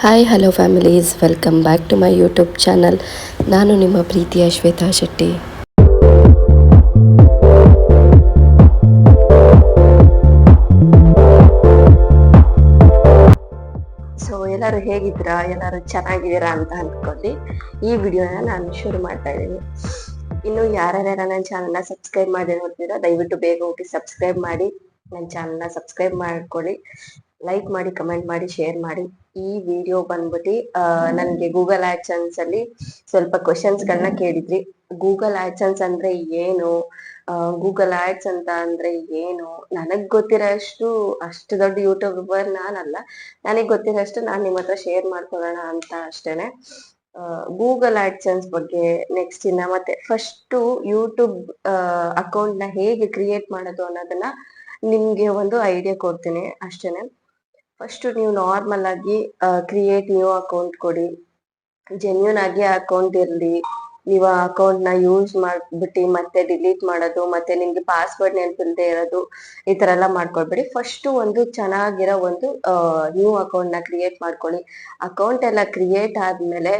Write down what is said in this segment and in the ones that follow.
Hi hello families welcome back to my YouTube channel ನಾನು ನಿಮ್ಮ ಪ್ರೀತಿಯ ಶ್ವೇತಾ ಶೆಟ್ಟಿ. ಸೊ ಎಲ್ಲರೂ ಹೇಗಿದ್ದೀರಾ? ಎಲ್ಲರೂ ಚೆನ್ನಾಗಿದ್ದೀರಾ ಅಂತ ಅನ್ಕೊಂಡು ಈ ವಿಡಿಯೋನ ನಾನು ಶುರು ಮಾಡ್ತಾ ಇದ್ದೀನಿ. ಇನ್ನು ಯಾರ್ಯಾರ ನನ್ನ ಚಾನಲ್ನ ಸಬ್ಸ್ಕ್ರೈಬ್ ಮಾಡಿ ನೋಡ್ತೀರಾ ದಯವಿಟ್ಟು ಬೇಗ ಹೋಗಿ ಸಬ್ಸ್ಕ್ರೈಬ್ ಮಾಡಿ. ನನ್ನ ಚಾನಲ್ನ ಸಬ್ಸ್ಕ್ರೈಬ್ ಮಾಡ್ಕೊಳ್ಳಿ. ಲೈಕ್ ಮಾಡಿ ಕಮೆಂಟ್ ಮಾಡಿ ಶೇರ್ ಮಾಡಿ. ಈ ವಿಡಿಯೋ ಬಂದ್ಬಿಟ್ಟು ನನಗೆ ಗೂಗಲ್ ಆಡ್ಸನ್ಸ್ ಅಲ್ಲಿ ಸ್ವಲ್ಪ ಕ್ವಶನ್ಸ್ ಗಳನ್ನ ಕೇಳಿದ್ರಿ. ಗೂಗಲ್ ಆಡ್ಸನ್ಸ್ ಅಂದ್ರೆ ಏನು? ಗೂಗಲ್ ಆಡ್ಸ್ ಅಂತ ಅಂದ್ರೆ ಏನು? ನನಗ್ ಗೊತ್ತಿರೋಷ್ಟು ಅಷ್ಟು ದೊಡ್ಡ ಯೂಟ್ಯೂಬರ್ ನಾನಲ್ಲ. ನನಗ್ ಗೊತ್ತಿರೋಷ್ಟು ನಾನ್ ನಿಮ್ಮ ಹತ್ರ ಶೇರ್ ಮಾಡ್ಕೊಳ್ಳೋಣ ಅಂತ ಅಷ್ಟೇನೆ. ಗೂಗಲ್ ಆಡ್ಸನ್ಸ್ ಬಗ್ಗೆ ನೆಕ್ಸ್ಟ್ ಇನ್ನ ಮತ್ತೆ ಫಸ್ಟ್ ಯೂಟ್ಯೂಬ್ ಅಕೌಂಟ್ನ ಹೇಗೆ ಕ್ರಿಯೇಟ್ ಮಾಡೋದು ಅನ್ನೋದನ್ನ ನಿಮ್ಗೆ ಒಂದು ಐಡಿಯಾ ಕೊಡ್ತೀನಿ ಅಷ್ಟೇನೆ. ಫಸ್ಟ್ ನೀವು ನಾರ್ಮಲ್ ಆಗಿ ಕ್ರಿಯೇಟ್ ನ್ಯೂ ಅಕೌಂಟ್ ಕೊಡಿ. ಜೆನ್ಯೂನ್ ಆಗಿ ಅಕೌಂಟ್ ಇರಲಿ. ನೀವು ಆ ಅಕೌಂಟ್ನ ಯೂಸ್ ಮಾಡ್ಬಿಟ್ಟು ಮತ್ತೆ ಡಿಲೀಟ್ ಮಾಡೋದು, ಮತ್ತೆ ನಿಮ್ಗೆ ಪಾಸ್ವರ್ಡ್ ನೆನಪಿಲ್ದೆ ಇರೋದು, ಈ ತರ ಎಲ್ಲ ಮಾಡ್ಕೊಳ್ಬೇಡಿ. ಫಸ್ಟ್ ಒಂದು ಚೆನ್ನಾಗಿರೋ ಒಂದು ನ್ಯೂ ಅಕೌಂಟ್ನ ಕ್ರಿಯೇಟ್ ಮಾಡ್ಕೊಳ್ಳಿ. ಅಕೌಂಟ್ ಎಲ್ಲ ಕ್ರಿಯೇಟ್ ಆದ್ಮೇಲೆ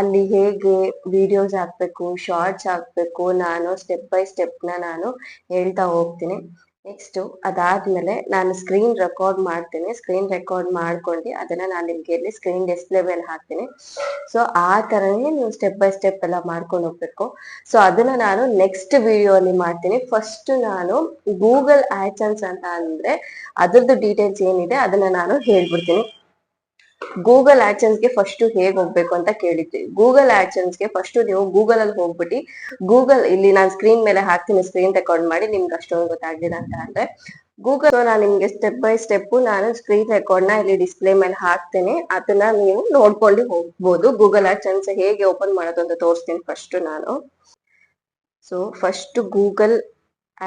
ಅಲ್ಲಿ ಹೇಗೆ ವಿಡಿಯೋಸ್ ಹಾಕ್ಬೇಕು ಶಾರ್ಟ್ಸ್ ಹಾಕ್ಬೇಕು, ನಾನು ಸ್ಟೆಪ್ ಬೈ ಸ್ಟೆಪ್ನ ನಾನು ಹೇಳ್ತಾ ಹೋಗ್ತೀನಿ. ನೆಕ್ಸ್ಟ್ ಅದಾದ್ಮೇಲೆ ನಾನು ಸ್ಕ್ರೀನ್ ರೆಕಾರ್ಡ್ ಮಾಡ್ತೀನಿ. ಸ್ಕ್ರೀನ್ ರೆಕಾರ್ಡ್ ಮಾಡ್ಕೊಂಡು ಅದನ್ನ ನಾನು ನಿಮ್ಗೆ ಇಲ್ಲಿ ಸ್ಕ್ರೀನ್ ಡಿಸ್ಪ್ಲೇ ಮೇಲೆ ಹಾಕ್ತೀನಿ. ಸೊ ಆ ತರನೇ ನೀವು ಸ್ಟೆಪ್ ಬೈ ಸ್ಟೆಪ್ ಎಲ್ಲ ಮಾಡ್ಕೊಂಡು ಹೋಗ್ಬೇಕು. ಸೊ ಅದನ್ನ ನಾನು ನೆಕ್ಸ್ಟ್ ವಿಡಿಯೋ ಅಲ್ಲಿ ಮಾಡ್ತೀನಿ. ಫಸ್ಟ್ ನಾನು ಗೂಗಲ್ ಆಡ್ಸನ್ಸ್ ಅಂತ ಅಂದ್ರೆ ಅದ್ರದ್ದು ಡೀಟೇಲ್ಸ್ ಏನಿದೆ ಅದನ್ನ ನಾನು ಹೇಳ್ಬಿಡ್ತೀನಿ. ಗೂಗಲ್ ಆಕ್ಷನ್ಸ್ಗೆ ಫಸ್ಟ್ ಹೇಗ್ ಹೋಗ್ಬೇಕು ಅಂತ ಕೇಳಿದ್ವಿ. ಗೂಗಲ್ ಆಕ್ಷನ್ಸ್ಗೆ ಫಸ್ಟ್ ನೀವು ಗೂಗಲ್ ಅಲ್ಲಿ ಹೋಗ್ಬಿಟ್ಟು ಗೂಗಲ್ ಇಲ್ಲಿ ನಾನು ಸ್ಕ್ರೀನ್ ಮೇಲೆ ಹಾಕ್ತೀನಿ ಸ್ಕ್ರೀನ್ ರೆಕಾರ್ಡ್ ಮಾಡಿ ನಿಮ್ಗೆ ಅಷ್ಟೊಂದು ಗೊತ್ತಾಗ್ಲಿಲ್ಲ ಅಂತ ಅಂದ್ರೆ ಗೂಗಲ್ ನಾನು ನಿಮ್ಗೆ ಸ್ಟೆಪ್ ಬೈ ಸ್ಟೆಪ್ ನಾನು ಸ್ಕ್ರೀನ್ ರೆಕಾರ್ಡ್ನ ಇಲ್ಲಿ ಡಿಸ್ಪ್ಲೇ ಮೇಲೆ ಹಾಕ್ತೇನೆ. ಅದನ್ನ ನೀವು ನೋಡ್ಕೊಂಡು ಹೋಗ್ಬೋದು. ಗೂಗಲ್ ಆಕ್ಷನ್ಸ್ ಹೇಗೆ ಓಪನ್ ಮಾಡೋದು ಅಂತ ತೋರಿಸ್ತೀನಿ ಫಸ್ಟ್ ನಾನು. So first Google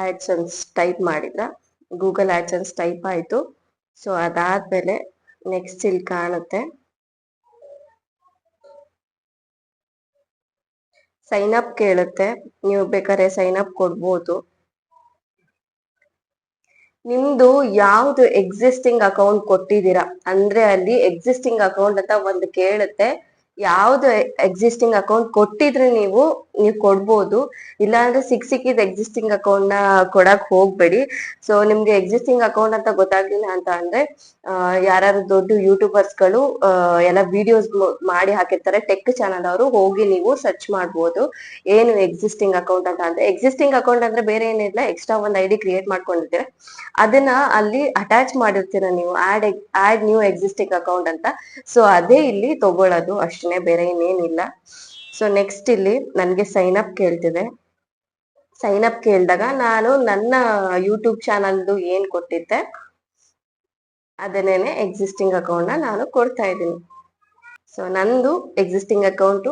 AdSense type ಮಾಡಿದ್ರ ಗೂಗಲ್ ಆಡ್ಸನ್ಸ್ ಟೈಪ್ ಆಯ್ತು. ಸೊ ಅದಾದ್ಮೇಲೆ ನೆಕ್ಸ್ಟ್ ಇಲ್ಲಿ ಕಾಣುತ್ತೆ. ಸೈನ್ ಅಪ್ ಕೇಳುತ್ತೆ. ನೀವು ಬೇಕಾದ್ರೆ ಸೈನ್ ಅಪ್ ಕೊಡ್ಬೋದು. ನಿಮ್ದು ಯಾವ್ದು ಎಕ್ಸಿಸ್ಟಿಂಗ್ ಅಕೌಂಟ್ ಕೊಟ್ಟಿದ್ದೀರಾ? ಅಂದ್ರೆ ಅಲ್ಲಿ ಎಕ್ಸಿಸ್ಟಿಂಗ್ ಅಕೌಂಟ್ ಅಂತ ಒಂದು ಕೇಳುತ್ತೆ. ಯಾವ್ದು ಎಕ್ಸಿಸ್ಟಿಂಗ್ ಅಕೌಂಟ್ ಕೊಟ್ಟಿದ್ರೆ ನೀವು ನೀವು ಕೊಡ್ಬೋದು. ಇಲ್ಲಾಂದ್ರೆ ಸಿಕ್ ಸಿಕ್ಕಿದ ಎಕ್ಸಿಸ್ಟಿಂಗ್ ಅಕೌಂಟ್ನ ಕೊಡಕ್ ಹೋಗ್ಬೇಡಿ. ಸೊ ನಿಮ್ಗೆ ಎಕ್ಸಿಸ್ಟಿಂಗ್ ಅಕೌಂಟ್ ಅಂತ ಗೊತ್ತಾಗ್ಲಿಲ್ಲ ಅಂತ ಅಂದ್ರೆ ಯಾರು ದೊಡ್ಡ ಯೂಟ್ಯೂಬರ್ಸ್ಗಳು ಎಲ್ಲ ವಿಡಿಯೋಸ್ ಮಾಡಿ ಹಾಕಿರ್ತಾರೆ. ಟೆಕ್ ಚಾನಲ್ ಅವರು ಹೋಗಿ ನೀವು ಸರ್ಚ್ ಮಾಡ್ಬೋದು. ಏನು ಎಕ್ಸಿಸ್ಟಿಂಗ್ ಅಕೌಂಟ್ ಅಂತ ಅಂದ್ರೆ ಎಕ್ಸಿಸ್ಟಿಂಗ್ ಅಕೌಂಟ್ ಅಂದ್ರೆ ಬೇರೆ ಏನಿಲ್ಲ ಎಕ್ಸ್ಟ್ರಾ ಒಂದು ಡಿ ಕ್ರಿಯೇಟ್ ಮಾಡ್ಕೊಂಡಿರ್ತೀರ ಅದನ್ನ ಅಲ್ಲಿ ಅಟ್ಯಾಚ್ ಮಾಡಿರ್ತೀರ ನೀವು add add new existing account ಅಂತ. ಸೊ ಅದೇ ಇಲ್ಲಿ ತಗೊಳ್ಳೋದು ಅಷ್ಟೇ ಬೇರೆ ಇನ್ನೇನಿಲ್ಲ. ಸೊ ನೆಕ್ಸ್ಟ್ ಇಲ್ಲಿ ನನ್ಗೆ ಸೈನ್ ಅಪ್ ಕೇಳ್ತಿದೆ. ಸೈನ್ ಅಪ್ ಕೇಳಿದಾಗ ನಾನು ನನ್ನ ಯೂಟ್ಯೂಬ್ ಚಾನಲ್ದು ಏನ್ ಕೊಟ್ಟಿದ್ದೆ, ಅದನ್ನೇನೆ ಎಕ್ಸಿಸ್ಟಿಂಗ್ ಅಕೌಂಟ್ ನಾನು ಕೊಡ್ತಾ ಇದ್ದೀನಿ. ಸೊ ನಂದು ಎಕ್ಸಿಸ್ಟಿಂಗ್ ಅಕೌಂಟ್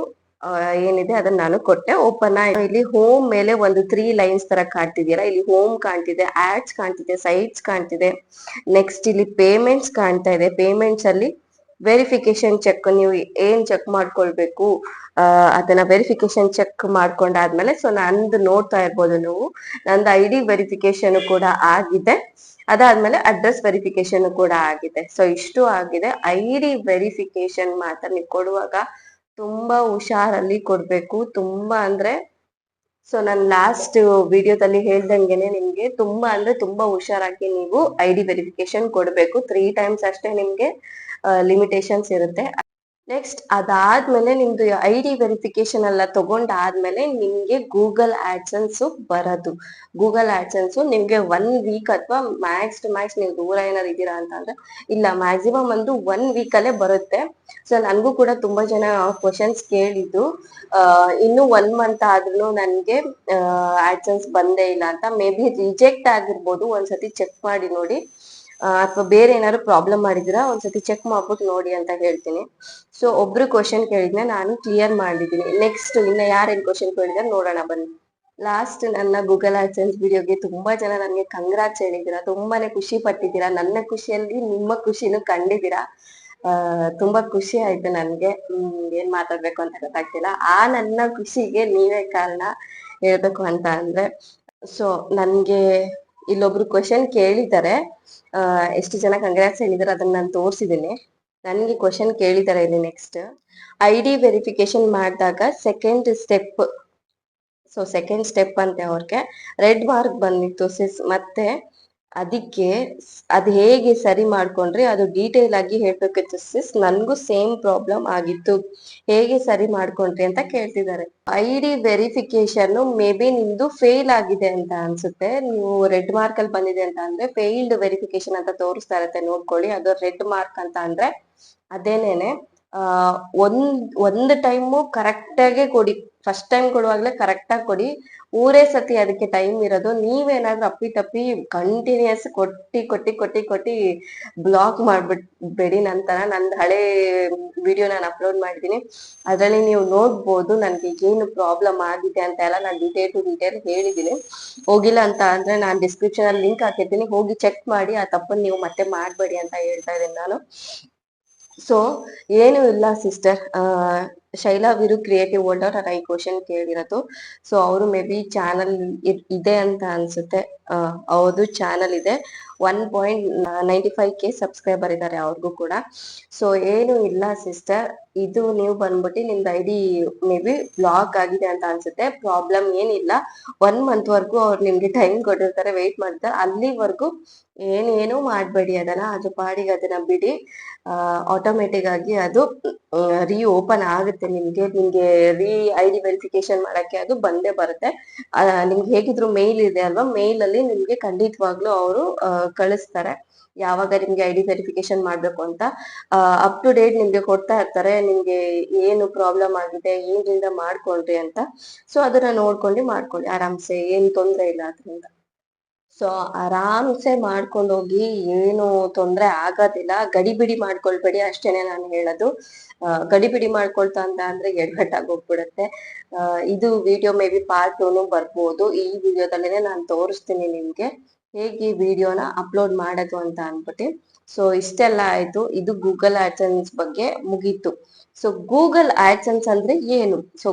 ಏನಿದೆ ಅದನ್ನ ನಾನು ಕೊಟ್ಟೆ. ಓಪನ್ ಆಯ್ತು. ಇಲ್ಲಿ ಹೋಮ್ ಮೇಲೆ ಒಂದು ತ್ರೀ ಲೈನ್ಸ್ ತರ ಕಾಣ್ತಿದೆಯಲ್ಲ ಇಲ್ಲಿ ಹೋಮ್ ಕಾಣ್ತಿದೆ ಆಡ್ಸ್ ಕಾಣ್ತಿದೆ ಸೈಟ್ಸ್ ಕಾಣ್ತಿದೆ. ನೆಕ್ಸ್ಟ್ ಇಲ್ಲಿ ಪೇಮೆಂಟ್ಸ್ ಕಾಣ್ತಾ ಇದೆ. ಪೇಮೆಂಟ್ಸ್ ಅಲ್ಲಿ ವೆರಿಫಿಕೇಶನ್ ಚೆಕ್ ನೀವು ಏನ್ ಚೆಕ್ ಮಾಡ್ಕೊಳ್ಬೇಕು ಅದನ್ನ ವೆರಿಫಿಕೇಶನ್ ಚೆಕ್ ಮಾಡ್ಕೊಂಡಾದ್ಮೇಲೆ ಸೊ ನಂದು ನೋಡ್ತಾ ಇರ್ಬೋದು ನೀವು. ನಂದು ಐ ಡಿ ವೆರಿಫಿಕೇಶನ್ ಕೂಡ ಆಗಿದೆ. ಅದಾದ್ಮೇಲೆ ಅಡ್ರೆಸ್ ವೆರಿಫಿಕೇಶನ್ ಕೂಡ ಆಗಿದೆ. ಸೊ ಇಷ್ಟು ಆಗಿದೆ. ಐ ಡಿ ವೆರಿಫಿಕೇಶನ್ ಮಾತ್ರ ನೀವು ಕೊಡುವಾಗ ತುಂಬಾ ಹುಷಾರಲ್ಲಿ ಕೊಡ್ಬೇಕು. ತುಂಬಾ ಅಂದ್ರೆ ಸೊ ನಾನು ಲಾಸ್ಟ್ ವಿಡಿಯೋದಲ್ಲಿ ಹೇಳ್ದಂಗೆನೆ ನಿಮ್ಗೆ ತುಂಬಾ ಅಂದ್ರೆ ತುಂಬಾ ಹುಷಾರಾಗಿ ನೀವು ಐ ಡಿ ವೆರಿಫಿಕೇಶನ್ ಕೊಡ್ಬೇಕು. ತ್ರೀ ಟೈಮ್ಸ್ ಅಷ್ಟೇ ನಿಮ್ಗೆ ಲಿಮಿಟೇಷನ್ಸ್ ಇರುತ್ತೆ. ನೆಕ್ಸ್ಟ್ ಅದಾದ್ಮೇಲೆ ನಿಮ್ದು ಐ ಡಿ ವೆರಿಫಿಕೇಶನ್ ಎಲ್ಲ ತಗೊಂಡಾದ್ಮೇಲೆ ನಿಮ್ಗೆ ಗೂಗಲ್ ಆಡ್ಸನ್ಸ್ ಬರೋದು. ಗೂಗಲ್ ಆಡ್ಸನ್ಸ್ ನಿಮ್ಗೆ ಒನ್ ವೀಕ್ ಅಥವಾ ಮ್ಯಾಕ್ಸ್ ಟು ಮ್ಯಾಕ್ಸ್ ನೀವು ದೂರ ಏನಾರು ಇದ್ದೀರಾ ಅಂತ ಅಂದ್ರೆ, ಇಲ್ಲ ಮ್ಯಾಕ್ಸಿಮಮ್ ಒಂದು ಒನ್ ವೀಕ್ ಅಲ್ಲೇ ಬರುತ್ತೆ. ಸೊ ನನಗೂ ಕೂಡ ತುಂಬಾ ಜನ ಕ್ವಶನ್ಸ್ ಕೇಳಿದ್ದು. ಇನ್ನು ಒನ್ ಮಂತ್ ಆದ್ರೂ ನನ್ಗೆ ಆಡ್ಸನ್ಸ್ ಬಂದೇ ಇಲ್ಲ ಅಂತ. ಮೇ ಬಿ ರಿಜೆಕ್ಟ್ ಆಗಿರ್ಬೋದು. ಒಂದ್ಸತಿ ಚೆಕ್ ಮಾಡಿ ನೋಡಿ. ಅಥವಾ ಬೇರೆ ಏನಾದ್ರು ಪ್ರಾಬ್ಲಮ್ ಮಾಡಿದಿರಾ ಒಂದ್ಸತಿ ಚೆಕ್ ಮಾಡ್ಬಿಟ್ಟು ನೋಡಿ ಅಂತ ಹೇಳ್ತೀನಿ. ಸೊ ಒಬ್ರು ಕ್ವಶನ್ ಕೇಳಿದ್ನ, ನಾನು ಕ್ಲಿಯರ್ ಮಾಡಿದ್ದೀನಿ. ನೆಕ್ಸ್ಟ್ ಇನ್ನ ಯಾರೇನ್ ಕ್ವಶನ್ ಕೇಳಿದ್ರೆ ನೋಡೋಣ, ಬನ್ನಿ. ಲಾಸ್ಟ್ ನನ್ನ ಗೂಗಲ್ ಆಡ್ಸೆನ್ಸ್ ವಿಡಿಯೋಗೆ ತುಂಬಾ ಜನ ನನಗೆ ಕಂಗ್ರಾಟ್ಸ್ ಹೇಳಿದಿರಾ ತುಂಬಾನೇ ಖುಷಿ ಪಟ್ಟಿದ್ದೀರಾ. ನನ್ನ ಖುಷಿಯಲ್ಲಿ ನಿಮ್ಮ ಖುಷಿನೂ ಕಂಡಿದ್ದೀರಾ. ತುಂಬಾ ಖುಷಿ ಆಯ್ತು ನನ್ಗೆ. ಏನ್ ಮಾತಾಡ್ಬೇಕು ಅಂತ ಗೊತ್ತಾಗ್ತಿಲ್ಲ. ಆ ನನ್ನ ಖುಷಿಗೆ ನೀವೇ ಕಾರಣ ಹೇಳ್ಬೇಕು ಅಂತ ಅಂದ್ರೆ ಸೊ ನನ್ಗೆ ಇಲ್ಲೊಬ್ರು ಕ್ವಶನ್ ಕೇಳಿದ್ದಾರೆ. ಎಷ್ಟು ಜನ ಕಂಗ್ರಾಟ್ಸ್ ಹೇಳಿದಾರೆ, ಅದನ್ನ ನಾನು ತೋರಿಸಿದ್ದೀನಿ ನನಗೆ ಕ್ವಶನ್ ಕೇಳಿದ್ದಾರೆ ಇಲ್ಲಿ ನೆಕ್ಸ್ಟ್ ಐ ಡಿ ವೆರಿಫಿಕೇಶನ್ ಮಾಡಿದಾಗ second step so second step ಅಂತೆ ಅವ್ರಿಗೆ. ರೆಡ್ ಮಾರ್ಕ್ ಬಂದಿತ್ತು ಸಿಸ್ ಮತ್ತೆ ಅದಕ್ಕೆ ಅದು ಹೇಗೆ ಸರಿ ಮಾಡ್ಕೊಂಡ್ರಿ ಅದು ಡೀಟೇಲ್ ಆಗಿ ಹೇಳ್ಬೇಕಿತ್ತು ಸಿಸ್ ನನ್ಗೂ ಸೇಮ್ ಪ್ರಾಬ್ಲಮ್ ಆಗಿತ್ತು. ಹೇಗೆ ಸರಿ ಮಾಡ್ಕೊಂಡ್ರಿ ಅಂತ ಕೇಳ್ತಿದ್ದಾರೆ. I D verification maybe ನಿಮ್ದು ಫೇಲ್ ಆಗಿದೆ ಅಂತ ಅನ್ಸುತ್ತೆ. ನೀವು ರೆಡ್ ಮಾರ್ಕ್ ಅಲ್ಲಿ ಬಂದಿದೆ ಅಂತ ಅಂದ್ರೆ ಫೇಲ್ಡ್ ವೆರಿಫಿಕೇಶನ್ ಅಂತ ತೋರಿಸ್ತಾ ಇರುತ್ತೆ. ನೋಡ್ಕೊಳ್ಳಿ. ಅದು ರೆಡ್ ಮಾರ್ಕ್ ಅಂತ ಅಂದ್ರೆ ಅದೇನೇನೆ ಒಂದ್ ಒಂದ್ ಟೈಮು ಕರೆಕ್ಟ್ ಆಗಿ ಕೊಡಿ ಫಸ್ಟ್ ಟೈಮ್ ಕೊಡುವಾಗ್ಲೇ ಕರೆಕ್ಟ್ ಆಗಿ ಕೊಡಿ. ಊರೇ ಸತಿ ಅದಕ್ಕೆ ಟೈಮ್ ಇರೋದು. ನೀವೇನಾದ್ರೂ ಅಪ್ಪಿ ತಪ್ಪಿ ಕಂಟಿನ್ಯೂಸ್ ಕೊಟ್ಟಿ ಕೊಟ್ಟಿ ಕೊಟ್ಟಿ ಕೊಟ್ಟಿ ಬ್ಲಾಕ್ ಮಾಡ್ಬಿಟ್ಬೇಡಿ ನಂತರ ನಂದು ಹಳೆ ವಿಡಿಯೋ ನಾನು ಅಪ್ಲೋಡ್ ಮಾಡಿದ್ದೀನಿ. ಅದರಲ್ಲಿ ನೀವು ನೋಡ್ಬೋದು ನನ್ಗೆ ಏನು ಪ್ರಾಬ್ಲಮ್ ಆಗಿದೆ ಅಂತ ಎಲ್ಲ ನಾನು ಡಿಟೇಲ್ ಟು ಡಿಟೇಲ್ ಹೇಳಿದ್ದೀನಿ. ಹೋಗಿಲ್ಲ ಅಂತ ಅಂದ್ರೆ ನಾನು ಡಿಸ್ಕ್ರಿಪ್ಷನ್ ಅಲ್ಲಿ ಲಿಂಕ್ ಹಾಕಿರ್ತೀನಿ. ಹೋಗಿ ಚೆಕ್ ಮಾಡಿ ಆ ತಪ್ಪನ್ನು ನೀವು ಮತ್ತೆ ಮಾಡಬೇಡಿ ಅಂತ ಹೇಳ್ತಾ ಇದ್ದೀನಿ ನಾನು. ಸೊ ಏನು ಇಲ್ಲ ಸಿಸ್ಟರ್ ಶೈಲಾ ವಿರು ಕ್ರಿಯೇಟಿವ್ ವರ್ಲ್ಡ್ ಅವ್ರ ಈ ಕ್ವಶನ್ ಕೇಳಿರೋದು. ಸೊ ಅವರು ಮೇ ಬಿ ಚಾನಲ್ ಇದೆ ಅಂತ ಅನ್ಸುತ್ತೆ. ಅವ್ರದ್ದು ಚಾನಲ್ ಇದೆ. One point ninety five K subscriber ಇದ್ದಾರೆ ಅವ್ರಿಗೂ ಕೂಡ. ಸೊ ಏನು ಇಲ್ಲ ಸಿಸ್ಟರ್ ಇದು ನೀವು ಬಂದ್ಬಿಟ್ಟು ನಿಮ್ದು I D maybe block ಆಗಿದೆ ಅಂತ ಅನ್ಸುತ್ತೆ. ಪ್ರಾಬ್ಲಮ್ ಏನಿಲ್ಲ. ಒನ್ ಮಂತ್ ವರ್ಗು ಅವ್ರು ನಿಮ್ಗೆ ಟೈಮ್ ಕೊಟ್ಟಿರ್ತಾರೆ. ವೆಯ್ಟ್ ಮಾಡ್ತಾರೆ ಅಲ್ಲಿವರೆಗೂ ಏನು ಏನು ಮಾಡಬೇಡಿ ಅದನ್ನ. ಅದು ಪಾಡಿಗೆ ಅದನ್ನ ಬಿಡಿ. ಆಟೋಮೆಟಿಕ್ ಆಗಿ ಅದು ರೀ ಓಪನ್ ಆಗುತ್ತೆ ನಿಮ್ಗೆ. ನಿಮ್ಗೆ ರೀ ಐ ಡಿ ವೆರಿಫಿಕೇಶನ್ ಮಾಡಕ್ಕೆ ಅದು ಬಂದೇ ಬರುತ್ತೆ. ನಿಮ್ಗೆ ಹೇಗಿದ್ರು ಮೇಲ್ ಇದೆ ಅಲ್ವಾ? ಮೇಲ್ ಅಲ್ಲಿ ನಿಮ್ಗೆ ಖಂಡಿತವಾಗ್ಲೂ ಅವರು ಕಳಿಸ್ತಾರೆ. ಯಾವಾಗ ನಿಮ್ಗೆ ಐ ಡಿ ವೆರಿಫಿಕೇಶನ್ ಮಾಡ್ಬೇಕು ಅಂತ ಅಪ್ ಟು ಡೇಟ್ ನಿಮ್ಗೆ ಕೊಡ್ತಾ ಇರ್ತಾರೆ, ನಿಮ್ಗೆ ಏನು ಪ್ರಾಬ್ಲಮ್ ಆಗಿದೆ ಏನ್ರಿಂದ ಮಾಡ್ಕೊಂಡ್ರಿ ಅಂತ. ಸೊ ಅದನ್ನ ನೋಡ್ಕೊಂಡು ಮಾಡ್ಕೊಳ್ಳಿ, ಆರಾಮ್ಸೆ, ಏನ್ ತೊಂದ್ರೆ ಇಲ್ಲ ಅದರಿಂದ. ಸೊ ಆರಾಮ್ಸೆ ಮಾಡ್ಕೊಂಡು ಹೋಗಿ, ಏನು ತೊಂದ್ರೆ ಆಗೋದಿಲ್ಲ, ಗಡಿಬಿಡಿ ಮಾಡ್ಕೊಳ್ಬೇಡಿ ಅಷ್ಟೇನೆ ನಾನು ಹೇಳೋದು. ಗಡಿಬಿಡಿ ಮಾಡ್ಕೊಳ್ತಾ ಅಂತ ಅಂದ್ರೆ ಎಡಗಟ್ಟಾಗಿ ಹೋಗ್ಬಿಡುತ್ತೆ. ಇದು ವಿಡಿಯೋ ಮೇ ಬಿ ಪಾರ್ಟ್ ಟೂನು ಬರ್ಬೋದು. ಈ ವಿಡಿಯೋದಲ್ಲೇನೆ ನಾನು ತೋರಿಸ್ತೀನಿ ನಿಮ್ಗೆ. ಹೇಗೆ ಈ ವಿಡಿಯೋನ ಅಪ್ಲೋಡ್ ಮಾಡೋದು ಅಂತ ಅನ್ಬಿಟ್ಟು. ಸೊ ಇಷ್ಟೆಲ್ಲ ಆಯ್ತು. ಇದು ಗೂಗಲ್ ಆಡ್ಸನ್ಸ್ ಬಗ್ಗೆ ಮುಗೀತು. ಸೊ ಗೂಗಲ್ ಆಡ್ಸನ್ಸ್ ಅಂದ್ರೆ ಏನು? ಸೊ